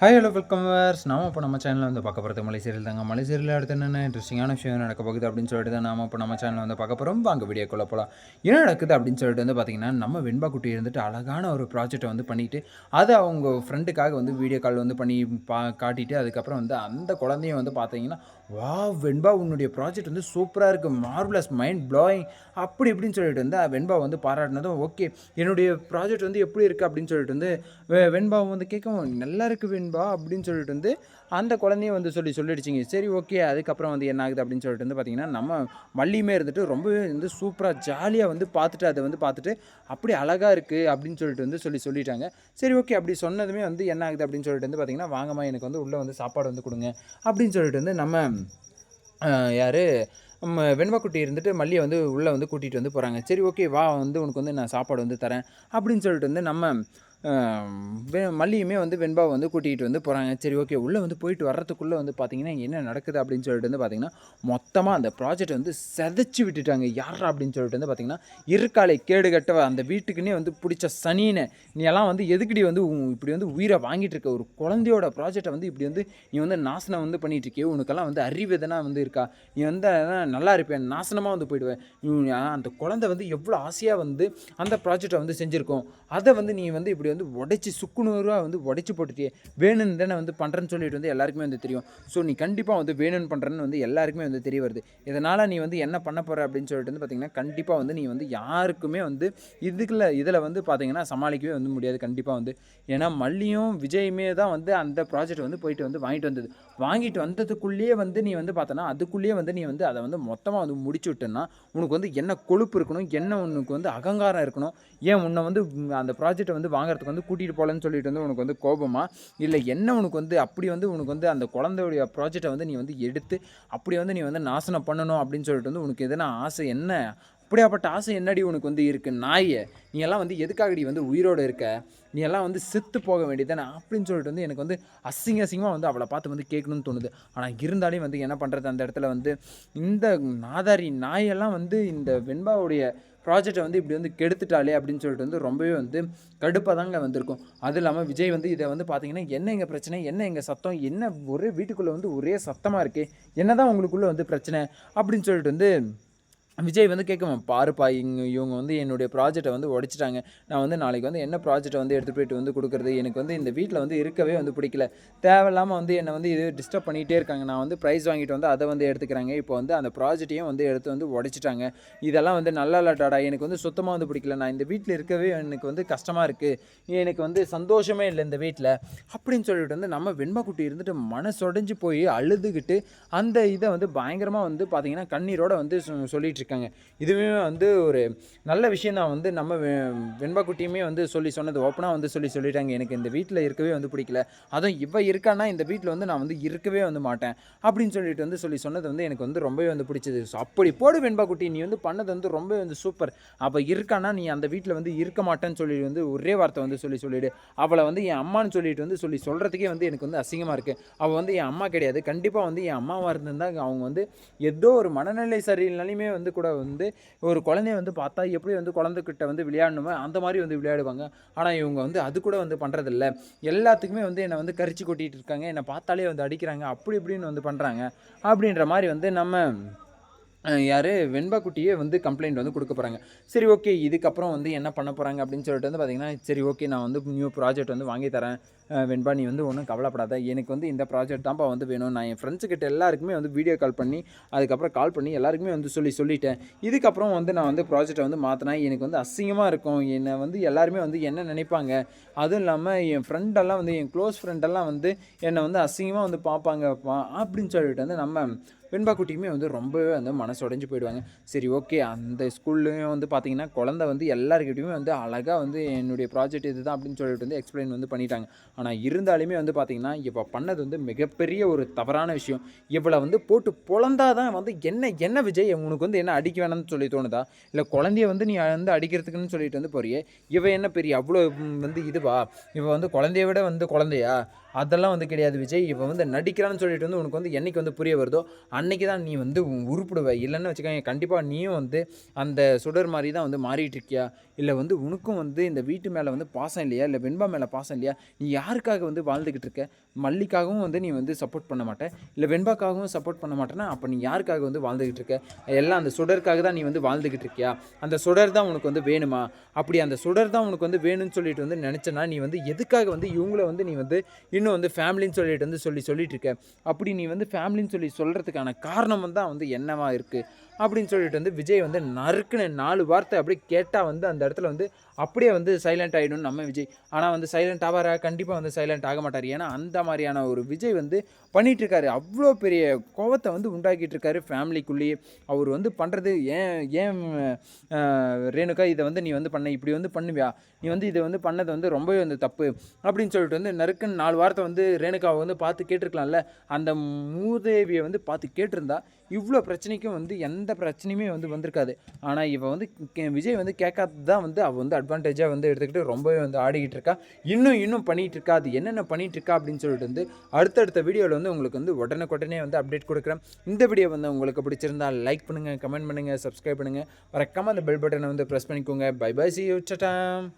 Hi hello welcome verse நாம இப்போ நம்ம சேனலில் வந்து பார்க்க போகிறது மலை சீரியல் தாங்க. மலை சீரியல் அடுத்து என்னென்ன இன்ட்ரெஸ்டிங்கான விஷயம் நடக்க போகுது அப்படின்னு சொல்லிட்டு தான் நாம இப்போ நம்ம சேனலில் வந்து பார்க்க போகிறோம் வாங்க வீடியோக்குள்ளே போகலாம் என்ன நடக்குது அப்படின்னு சொல்லிட்டு வந்து பார்த்தீங்கன்னா நம்ம வெண்பா குட்டி இருந்துட்டு அழகான ஒரு ப்ராஜெக்ட்டை வந்து பண்ணிவிட்டு அதை அவங்க ஃப்ரெண்டுக்காக வந்து வீடியோ கால் வந்து பண்ணி பா காட்டிட்டு அதுக்கப்புறம் வந்து அந்த குழந்தையும் வந்து பார்த்தீங்கன்னா வா வெண்பா உன்னுடைய ப்ராஜெக்ட் வந்து சூப்பராக இருக்குது மார்வலஸ் மைண்ட் ப்ளோயிங் அப்படி இப்படின்னு சொல்லிட்டு வந்து வெண்பா வந்து பாராட்டினதும் ஓகே என்னுடைய ப்ராஜெக்ட் வந்து எப்படி இருக்குது அப்படின்னு சொல்லிட்டு வந்து வெ- வந்து கேட்கவும் நல்லா இருக்குது வெண்பா அப்படின்னு சொல்லிட்டு வந்து அந்த குழந்தையும் வந்து சொல்லி சொல்லிடுச்சிங்க. சரி ஓகே அதுக்கப்புறம் வந்து என்ன ஆகுது அப்படின்னு சொல்லிட்டு வந்து பார்த்திங்கன்னா நம்ம மல்லியுமே இருந்துட்டு ரொம்பவே வந்து சூப்பராக ஜாலியாக வந்து பார்த்துட்டு அதை வந்து பார்த்துட்டு அப்படி அழகாக இருக்குது அப்படின்னு சொல்லிட்டு வந்து சொல்லி சொல்லிட்டாங்க. சரி ஓகே அப்படி சொன்னதுமே வந்து என்ன ஆகுது அப்படின்னு சொல்லிட்டு வந்து பார்த்திங்கன்னா வாங்கம்மா எனக்கு வந்து உள்ளே வந்து சாப்பாடு வந்து கொடுங்க. அப்படின்னு சொல்லிட்டு வந்து நம்ம யார் நம்ம வெண்பாக்குட்டி இருந்துட்டு மல்லியை வந்து உள்ளே வந்து கூட்டிகிட்டு வந்து போகிறாங்க சரி ஓகே வா வந்து உனக்கு வந்து நான் சாப்பாடு வந்து தரேன் அப்படின்னு சொல்லிட்டு வந்து நம்ம மல்லியுமே வந்து வெண்பாவை வந்து கூட்டிகிட்டு வந்து போகிறாங்க சரி ஓகே உள்ளே வந்து போயிட்டு வர்றதுக்குள்ளே வந்து பார்த்தீங்கன்னா என்ன நடக்குது அப்படின்னு சொல்லிட்டு வந்து பார்த்தீங்கன்னா மொத்தமாக அந்த ப்ராஜெக்ட் வந்து செதைச்சி விட்டுட்டாங்க. யாரா அப்படின்னு சொல்லிட்டு வந்து பார்த்தீங்கன்னா இருக்காலை கேடு கட்டவ அந்த வீட்டுக்குன்னே வந்து பிடிச்ச சனின்னு நீ எல்லாம் வந்து எதுக்கடி வந்து இப்படி வந்து உயிரை வாங்கிட்டு இருக்க? ஒரு குழந்தையோட ப்ராஜெக்டை வந்து இப்படி வந்து நீ வந்து நாசனம் வந்து பண்ணிகிட்டு இருக்கியே. உனக்கெல்லாம் வந்து அறிவு வந்து இருக்கா? நீ வந்து நல்லா இருப்பேன் நாசனமாக வந்து போயிடுவேன். அந்த குழந்தை வந்து எவ்வளோ ஆசையாக வந்து அந்த ப்ராஜெக்டை வந்து செஞ்சுருக்கோம். அதை வந்து நீ வந்து இப்படி வந்து உடைச்சி சுக்குநூறாக வந்து உடைச்சி போட்டுட்டியே வேணும்னு தானே வந்து பண்ணுறேன்னு சொல்லிட்டு வந்து எல்லாருக்குமே வந்து தெரியும். ஸோ நீ கண்டிப்பாக வந்து வேணும்னு பண்ணுறேன்னு வந்து எல்லாருக்குமே வந்து தெரிய வருது. இதனால் நீ வந்து என்ன பண்ண போகிற அப்படின்னு சொல்லிட்டு வந்து பார்த்தீங்கன்னா கண்டிப்பாக வந்து நீ வந்து யாருக்குமே வந்து இதுக்குள்ள இதில் வந்து பார்த்தீங்கன்னா சமாளிக்கவே வந்து முடியாது கண்டிப்பாக வந்து. ஏன்னா மல்லியும் விஜயுமே தான் வந்து அந்த ப்ராஜெக்ட் வந்து போயிட்டு வந்து வாங்கிட்டு வந்தது. வாங்கிட்டு வந்ததுக்குள்ளேயே வந்து நீ வந்து பார்த்தோன்னா அதுக்குள்ளேயே வந்து நீ வந்து அதை வந்து மொத்தமாக வந்து முடிச்சு விட்டேன்னா உனக்கு வந்து என்ன கொழுப்பு இருக்கணும் என்ன உனக்கு வந்து அகங்காரம் இருக்கணும் ஏன் உன்னை வந்து அந்த ப்ராஜெக்ட்டை வந்து வாங்குறதுக்கு வந்து கூட்டிகிட்டு போகலன்னு சொல்லிட்டு வந்து உனக்கு வந்து கோபமா? இல்லை என்ன உனக்கு வந்து அப்படி வந்து உனக்கு வந்து அந்த குழந்தையுடைய ப்ராஜெக்டை வந்து நீ வந்து எடுத்து அப்படி வந்து நீ வந்து நாசனம் பண்ணணும் அப்படின்னு சொல்லிட்டு வந்து உனக்கு எதனா ஆசை என்ன? அப்படியாப்பட்ட ஆசை என்னடி உனக்கு வந்து இருக்கு? நாயே நீ எல்லாம் வந்து எதுக்காகடி வந்து உயிரோடு இருக்க? நீ எல்லாம் வந்து செத்து போக வேண்டியதானே அப்படின்னு சொல்லிட்டு வந்து எனக்கு வந்து அசிங்க அசிங்கமாக வந்து அவளை பார்த்து வந்து கேட்கணும்னு தோணுது. ஆனால் இருந்தாலும் வந்து என்ன பண்ணுறது அந்த இடத்துல வந்து இந்த நாதாரி நாயெல்லாம் வந்து இந்த வெண்பாவுடைய ப்ராஜெக்டை வந்து இப்படி வந்து கெடுத்துட்டாலே அப்படின்னு சொல்லிட்டு வந்து ரொம்பவே வந்து கடுப்பாக தாங்க வந்திருக்கும். அதுவும் இல்லாமல் விஜய் வந்து இதை வந்து பார்த்தீங்கன்னா என்ன எங்கள் பிரச்சனை? என்ன எங்கள் சத்தம்? என்ன ஒரே வீட்டுக்குள்ளே வந்து ஒரே சத்தமாக இருக்கே? என்னதான் உங்களுக்குள்ளே வந்து பிரச்சனை? அப்படின்னு சொல்லிட்டு வந்து விஜய் வந்து கேட்குவேன் பாருப்பா இங்க இவங்க வந்து என்னுடைய ப்ராஜெக்டை வந்து உடைச்சிட்டாங்க. நான் வந்து நாளைக்கு வந்து என்ன ப்ராஜெக்டை வந்து எடுத்துகிட்டு போயிட்டு வந்து கொடுக்குறது? எனக்கு வந்து இந்த வீட்டில் வந்து இருக்கவே வந்து பிடிக்கல. தேவையில்லாமல் வந்து என்னை வந்து இது டிஸ்டர்ப் பண்ணிகிட்டே இருக்காங்க. நான் வந்து ப்ரைஸ் வாங்கிட்டு வந்து அதை வந்து எடுத்துக்கிறாங்க. இப்போ வந்து அந்த ப்ராஜெக்டையும் வந்து எடுத்து வந்து உடைச்சிட்டாங்க. இதெல்லாம் வந்து நல்லா இல்லாட்டாடா எனக்கு வந்து சுத்தமாக வந்து பிடிக்கல. நான் இந்த வீட்டில் இருக்கவே எனக்கு வந்து கஷ்டமாக இருக்குது எனக்கு வந்து சந்தோஷமே இல்லை இந்த வீட்டில் அப்படின்னு சொல்லிட்டு வந்து நம்ம வெண்மக்குட்டி இருந்துட்டு மனசொடைஞ்சு போய் அழுதுகிட்டு அந்த இதை வந்து பயங்கரமாக வந்து பார்த்திங்கன்னா கண்ணீரோட வந்து சொ- சொல்லிட்டு இருக்காங்க இதுவே வந்து ஒரு நல்ல விஷயம் தான். வந்து நம்ம வெ- வெண்பாக்குட்டியுமே வந்து சொல்லி சொன்னது ஓப்பனாக வந்து சொல்லி சொல்லிட்டாங்க. எனக்கு இந்த வீட்டில் இருக்கவே வந்து பிடிக்கல. அதுவும் இவ இருக்கான்னா இந்த வீட்டில் வந்து நான் வந்து இருக்கவே வந்து மாட்டேன். அப்படின்னு சொல்லிட்டு வந்து சொல்லி சொன்னது வந்து எனக்கு வந்து ரொம்பவே வந்து பிடிச்சது. ஸோ அப்படி போடு வெண்பாக்குட்டி. நீ வந்து பண்ணது வந்து ரொம்ப வந்து சூப்பர் அப்போ இருக்கானா நீ அந்த வீட்டில் வந்து இருக்க மாட்டேன்னு சொல்லி வந்து ஒரே வார்த்தை வந்து சொல்லி சொல்லிவிடு அவளை வந்து என் அம்மான்னு சொல்லிட்டு வந்து சொல்லி சொல்கிறதுக்கே வந்து எனக்கு வந்து அசிங்கமாக இருக்குது அவள் வந்து என் அம்மா கிடையாது. கண்டிப்பாக வந்து என் அம்மாவாக இருந்திருந்தா அவங்க வந்து ஏதோ ஒரு மனநிலை சரியில்லைனாலுமே வந்து கூட வந்து ஒரு குழந்தைய வந்து பார்த்தா எப்படி வந்து குழந்தைகிட்ட வந்து விளையாடணுமோ அந்த மாதிரி வந்து விளையாடுவாங்க. ஆனால் இவங்க வந்து அது கூட வந்து பண்ணுறதில்ல எல்லாத்துக்குமே வந்து என்னை வந்து கரிச்சு கொட்டிட்டு இருக்காங்க. என்னை பார்த்தாலே வந்து அடிக்கிறாங்க. அப்படி இப்படின்னு வந்து பண்ணுறாங்க அப்படின்ற மாதிரி வந்து நம்ம யார்? வெண்பாக்குட்டியே வந்து கம்ப்ளைண்ட் வந்து கொடுக்க போகிறாங்க சரி ஓகே இதுக்கப்புறம் வந்து என்ன பண்ண போகிறாங்க அப்படின்னு சொல்லிட்டு வந்து பார்த்திங்கன்னா சரி ஓகே நான் வந்து நியூ ப்ராஜெக்ட் வந்து வாங்கி தரேன். வெண்பா நீ வந்து ஒன்றும் கவலைப்படாத. எனக்கு வந்து இந்த ப்ராஜெக்ட் தான்ப்பா வந்து வேணும். நான் என் ஃப்ரெண்ட்ஸுக்கிட்ட எல்லாருக்குமே வந்து வீடியோ கால் பண்ணி அதுக்கப்புறம் கால் பண்ணி எல்லாருக்குமே வந்து சொல்லி சொல்லிட்டேன். இதுக்கப்புறம் வந்து நான் வந்து ப்ராஜெக்டை வந்து மாற்றினா எனக்கு வந்து அசிங்கமாக இருக்கும். என்னை வந்து எல்லாருமே வந்து என்ன நினைப்பாங்க? அதுவும் இல்லாமல் என் ஃப்ரெண்டெல்லாம் வந்து என் க்ளோஸ் ஃப்ரெண்டெல்லாம் வந்து என்னை வந்து அசிங்கமாக வந்து பார்ப்பாங்க பா- அப்படின்னு சொல்லிட்டு வந்து நம்ம வெண்பா குட்டியுமே வந்து ரொம்பவே வந்து மனசு உடைஞ்சு போயிடுவாங்க. சரி ஓகே. அந்த ஸ்கூல்லையும் வந்து பார்த்தீங்கன்னா குழந்தை வந்து எல்லாருக்கிட்டையுமே வந்து அழகாக வந்து என்னுடைய ப்ராஜெக்ட் இது தான் அப்படின்னு சொல்லிட்டு வந்து எக்ஸ்பிளைன் வந்து பண்ணிட்டாங்க. ஆனால் இருந்தாலுமே வந்து பார்த்தீங்கன்னா இப்போ பண்ணது வந்து மிகப்பெரிய ஒரு தவறான விஷயம். இவளை வந்து போட்டு பொழந்தாதான் வந்து என்ன என்ன விஜய் உனக்கு வந்து என்ன அடிக்க வேணாம்னு சொல்லி தோணுதா? இல்லை குழந்தைய வந்து நீ வந்து அடிக்கிறதுக்குன்னு சொல்லிட்டு வந்து போறியே? இவ என்ன பெரிய அவ்வளோ வந்து இதுவா? இவன் வந்து குழந்தைய விட வந்து குழந்தையா? அதெல்லாம் வந்து கிடையாது விஜய். இவன் வந்து நடிக்கிறான்னு சொல்லிட்டு வந்து உனக்கு வந்து என்னைக்கு வந்து புரிய வருதோ அன்னைக்கு தான் நீ வந்து உருப்பிடுவ. இல்லைன்னு வச்சுக்கோங்க கண்டிப்பாக நீயும் வந்து அந்த சுடர் மாதிரி தான் வந்து மாறிட்டு இருக்கியா? இல்லை வந்து உனக்கும் வந்து இந்த வீட்டு மேலே வந்து பாசம் இல்லையா? இல்லை வெண்பா மேலே பாசம் இல்லையா? நீ யாருக்காக வந்து வாழ்ந்துக்கிட்டு இருக்க? மல்லிக்காகவும் வந்து நீ வந்து சப்போர்ட் பண்ண மாட்டேன் இல்லை வெண்பாக்காகவும் சப்போர்ட் பண்ண மாட்டேன்னா அப்போ நீ யாருக்காக வந்து வாழ்ந்துக்கிட்டு இருக்க? எல்லாம் அந்த சுடருக்காக தான் நீ வந்து வாழ்ந்துக்கிட்டு இருக்கியா? அந்த சுடர் தான் உனக்கு வந்து வேணுமா? அப்படி அந்த சுடர் தான் உனக்கு வந்து வேணும்னு சொல்லிட்டு வந்து நினச்சனா நீ வந்து எதுக்காக வந்து இவங்கள வந்து நீ வந்து இன்னும் வந்து ஃபேமிலின்னு சொல்லிட்டு வந்து சொல்லி சொல்லிட்டு இருக்க? அப்படி நீ வந்து ஃபேமிலின்னு சொல்லி சொல்கிறதுக்கான காரணம் தான் வந்து என்னவா இருக்குது அப்படின்னு சொல்லிட்டு வந்து விஜய் வந்து நறுக்குன்னு நாலு வார்த்தை அப்படியே கேட்டால் வந்து அந்த இடத்துல வந்து அப்படியே வந்து சைலண்ட் ஆகிடும் நம்ம விஜய். ஆனால் வந்து சைலண்ட் ஆவாரா? கண்டிப்பாக வந்து சைலண்ட் ஆக மாட்டார். ஏன்னா அந்த மாதிரியான ஒரு விஜய் வந்து பண்ணிகிட்ருக்காரு அவ்வளோ பெரிய கோவத்தை வந்து உண்டாக்கிட்டு இருக்காரு ஃபேமிலிக்குள்ளேயே அவர் வந்து பண்ணுறது ஏன் ஏன் ரேணுகா இதை வந்து நீ வந்து பண்ண இப்படி வந்து பண்ணுவியா? நீ வந்து இதை வந்து பண்ணது வந்து ரொம்பவே வந்து தப்பு அப்படின்னு சொல்லிட்டு வந்து நறுக்குன்னு நாலு வார்த்தை வந்து ரேணுகாவை வந்து பார்த்து கேட்டிருக்கலாம்ல. அந்த மூதேவியை வந்து பார்த்து கேட்டிருந்தா இவ்வளோ பிரச்சனைக்கும் வந்து எந்த எந்த பிரச்சனையுமே வந்து வந்திருக்காது. ஆனால் இவன் வந்து கே- விஜய் வந்து கேட்காதது தான் வந்து அவள் வந்து அட்வான்டேஜாக வந்து எடுத்துக்கிட்டு ரொம்பவே வந்து ஆடிக்கிட்டு இருக்கா. இன்னும் இன்னும் பண்ணிகிட்டு இருக்கா. அது என்னென்ன பண்ணிகிட்டு இருக்கா அப்படின்னு சொல்லிட்டு வந்து அடுத்தடுத்த வீடியோவில் வந்து உங்களுக்கு வந்து உடனே வந்து அப்டேட் கொடுக்குறேன். இந்த வீடியோ வந்து உங்களுக்கு பிடிச்சிருந்தா லைக் பண்ணுங்கள் கமெண்ட் பண்ணுங்கள் சப்ஸ்கிரைப் பண்ணுங்கள் மறக்காமல் அந்த பெல் பட்டனை வந்து ப்ரெஸ் பண்ணிக்கோங்க. Bye bye see you சட்டாம்